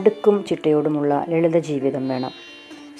അടുക്കും ചിട്ടയോടുമുള്ള ലളിത ജീവിതം വേണം.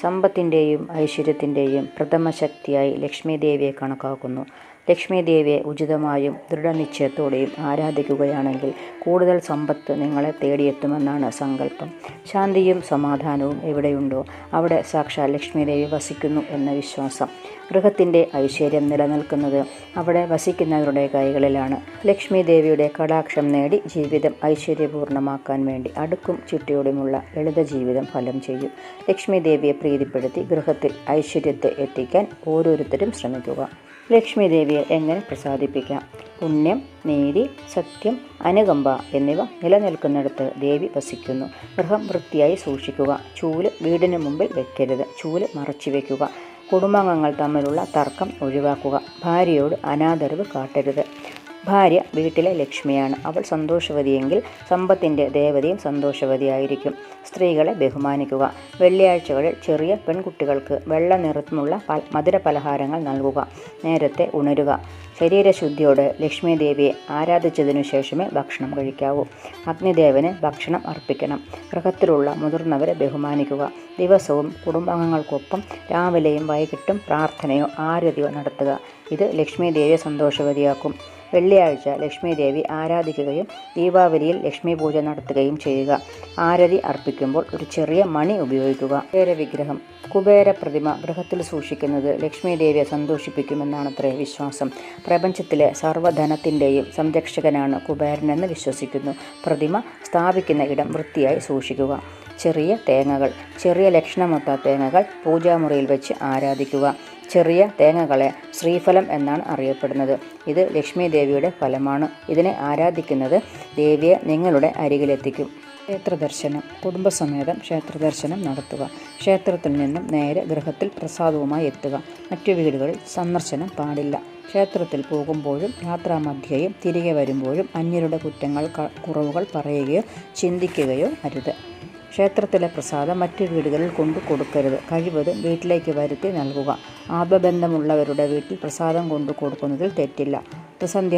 സമ്പത്തിന്റെയും ഐശ്വര്യത്തിന്റെയും പ്രഥമ ശക്തിയായി ലക്ഷ്മി ദേവിയെ കണക്കാക്കുന്നു. ലക്ഷ്മി ദേവിയെ ഉചിതമായും ദൃഢനിശ്ചയത്തോടെയും ആരാധിക്കുകയാണെങ്കിൽ കൂടുതൽ സമ്പത്ത് നിങ്ങളെ തേടിയെത്തുമെന്നാണ് സങ്കല്പം. ശാന്തിയും സമാധാനവും എവിടെയുണ്ടോ അവിടെ സാക്ഷാൽ ലക്ഷ്മീദേവി വസിക്കുന്നു എന്ന വിശ്വാസം. ഗൃഹത്തിന്റെ ഐശ്വര്യം നിലനിൽക്കുന്നത് അവിടെ വസിക്കുന്നവരുടെ കൈകളിലാണ്. ലക്ഷ്മീദേവിയുടെ കടാക്ഷം നേടി ജീവിതം ഐശ്വര്യപൂർണമാക്കാൻ വേണ്ടി അടുക്കും ചിട്ടയോടുമുള്ള ലളിത ജീവിതം ഫലം ചെയ്യും. ലക്ഷ്മീദേവിയെ പ്രീതിപ്പെടുത്തി ഗൃഹത്തിൽ ഐശ്വര്യത്തെ എത്തിക്കാൻ ഓരോരുത്തരും ശ്രമിക്കുക. ലക്ഷ്മി ദേവിയെ എങ്ങനെ പ്രസാദിപ്പിക്കാം? പുണ്യം നീതി സത്യം അനുകമ്പ എന്നിവ നിലനിൽക്കുന്നിടത്ത് ദേവി വസിക്കുന്നു. ഗൃഹം വൃത്തിയായി സൂക്ഷിക്കുക. ചൂൽ വീടിന് മുമ്പിൽ വെക്കരുത്. ചൂൽ മറച്ചു വയ്ക്കുക കുടുംബാംഗങ്ങൾ തമ്മിലുള്ള തർക്കം ഒഴിവാക്കുക. ഭാര്യയോട് അനാദരവ് കാട്ടരുത്. ഭാര്യ വീട്ടിലെ ലക്ഷ്മിയാണ്. അവൾ സന്തോഷവതിയെങ്കിൽ സമ്പത്തിന്റെ ദേവതയും സന്തോഷവതിയായിരിക്കും. സ്ത്രീകളെ ബഹുമാനിക്കുക. വെള്ളിയാഴ്ചകളിൽ ചെറിയ പെൺകുട്ടികൾക്ക് വെള്ള നിറത്തിനുള്ള പ- മധുര പലഹാരങ്ങൾ നൽകുക. നേരത്തെ ഉണരുക. ശരീരശുദ്ധിയോടെ ലക്ഷ്മി ദേവിയെ ആരാധിച്ചതിനു ശേഷമേ ഭക്ഷണം കഴിക്കാവൂ. അഗ്നിദേവന് ഭക്ഷണം അർപ്പിക്കണം. ഗൃഹത്തിലുള്ള മുതിർന്നവരെ ബഹുമാനിക്കുക. ദിവസവും കുടുംബാംഗങ്ങൾക്കൊപ്പം രാവിലെയും വൈകിട്ടും പ്രാർത്ഥനയോ ആരതിയോ നടത്തുക. ഇത് ലക്ഷ്മി ദേവിയെ സന്തോഷവതിയാക്കും. വെള്ളിയാഴ്ച ലക്ഷ്മി ദേവി ആരാധിക്കുകയും ദീപാവലിയിൽ ലക്ഷ്മി പൂജ നടത്തുകയും ചെയ്യുക. ആരതി അർപ്പിക്കുമ്പോൾ ഒരു ചെറിയ മണി ഉപയോഗിക്കുക. കുബേര വിഗ്രഹം കുബേര പ്രതിമ ഗൃഹത്തിൽ സൂക്ഷിക്കുന്നത് ലക്ഷ്മി ദേവിയെ സന്തോഷിപ്പിക്കുമെന്നാണത്രേ വിശ്വാസം. പ്രപഞ്ചത്തിലെ സർവധനത്തിന്റെയും സംരക്ഷകനാണ് കുബേരനെന്ന് വിശ്വസിക്കുന്നു. പ്രതിമ സ്ഥാപിക്കുന്ന ഇടം വൃത്തിയായി സൂക്ഷിക്കുക. ചെറിയ തേങ്ങകൾ. ചെറിയ ലക്ഷണമൊത്ത തേങ്ങകൾ പൂജാമുറിയിൽ വെച്ച് ആരാധിക്കുക. ചെറിയ തേങ്ങകളെ ശ്രീഫലം എന്നാണ് അറിയപ്പെടുന്നത്. ഇത് ലക്ഷ്മി ദേവിയുടെ ഫലമാണ്. ഇതിനെ ആരാധിക്കുന്നത് ദേവിയെ നിങ്ങളുടെ അരികിലെത്തിക്കും. ക്ഷേത്ര ദർശനം കുടുംബസമേതം ക്ഷേത്ര ദർശനം നടത്തുക. ക്ഷേത്രത്തിൽ നിന്നും നേരെ ഗൃഹത്തിൽ പ്രസാദവുമായി എത്തുക. മറ്റു വീടുകളിൽ സന്ദർശനം പാടില്ല. ക്ഷേത്രത്തിൽ പോകുമ്പോഴും യാത്രാമധ്യേയും തിരികെ വരുമ്പോഴും അന്യരുടെ കുറ്റങ്ങൾ കുറവുകൾ പറയുകയോ ചിന്തിക്കുകയോ അരുത്. ക്ഷേത്രത്തിലെ പ്രസാദം മറ്റ് വീടുകളിൽ കൊണ്ടു കൊടുക്കരുത്. കഴിവതും വീട്ടിലേക്ക് വരുത്തി നൽകുക. ആത്മബന്ധമുള്ളവരുടെ വീട്ടിൽ പ്രസാദം കൊണ്ടു കൊടുക്കുന്നതിൽ തെറ്റില്ല.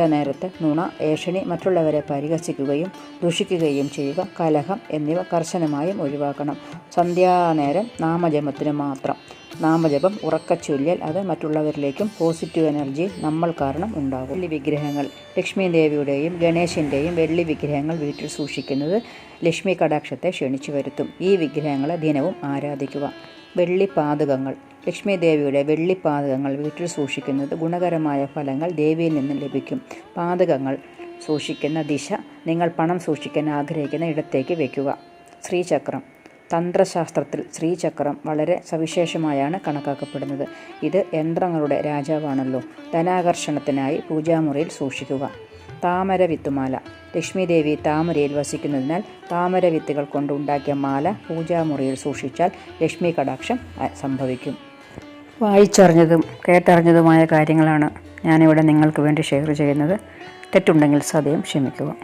നേരത്ത് നുണ ഏഷണി മറ്റുള്ളവരെ പരിഹസിക്കുകയും ദുഷിക്കുകയും ചെയ്യുക കലഹം എന്നിവ കർശനമായും ഒഴിവാക്കണം. സന്ധ്യാനേരം നാമജപത്തിന് മാത്രം. നാമജപം ഉറക്കച്ചൊല്ലിയാൽ അത് മറ്റുള്ളവരിലേക്കും പോസിറ്റീവ് എനർജി നമ്മൾ കാരണം ഉണ്ടാകും. വെള്ളി വിഗ്രഹങ്ങൾ ലക്ഷ്മി ദേവിയുടെയും ഗണേശന്റെയും വെള്ളി വിഗ്രഹങ്ങൾ വീട്ടിൽ സൂക്ഷിക്കുന്നത് ലക്ഷ്മി കടാക്ഷത്തെ ക്ഷണിച്ചു വരുത്തും. ഈ വിഗ്രഹങ്ങളെ ദിനവും ആരാധിക്കുക. വെള്ളി പാതകങ്ങൾ ലക്ഷ്മി ദേവിയുടെ വെള്ളി പാതകങ്ങൾ വീട്ടിൽ സൂക്ഷിക്കുന്നത് ഗുണകരമായ ഫലങ്ങൾ ദേവിയിൽ നിന്ന് ലഭിക്കും. പാതകങ്ങൾ സൂക്ഷിക്കുന്ന ദിശ നിങ്ങൾ പണം സൂക്ഷിക്കാൻ ആഗ്രഹിക്കുന്ന ഇടത്തേക്ക് വയ്ക്കുക ശ്രീചക്രം തന്ത്രശാസ്ത്രത്തിൽ ശ്രീചക്രം വളരെ സവിശേഷമായാണ് കണക്കാക്കപ്പെടുന്നത്. ഇത് യന്ത്രങ്ങളുടെ രാജാവാണല്ലോ. ധനാകർഷണത്തിനായി പൂജാമുറിയിൽ സൂക്ഷിക്കുക. താമര വിത്തുമാല. ലക്ഷ്മി ദേവി താമരയിൽ വസിക്കുന്നതിനാൽ താമര വിത്തുകൾ കൊണ്ടുണ്ടാക്കിയ മാല പൂജാമുറിയിൽ സൂക്ഷിച്ചാൽ ലക്ഷ്മി കടാക്ഷം സംഭവിക്കും. വായിച്ചറിഞ്ഞതും കേട്ടറിഞ്ഞതുമായ കാര്യങ്ങളാണ് ഞാനിവിടെ നിങ്ങൾക്ക് വേണ്ടി ഷെയർ ചെയ്യുന്നത്. തെറ്റുണ്ടെങ്കിൽ സദയം ക്ഷമിക്കുക.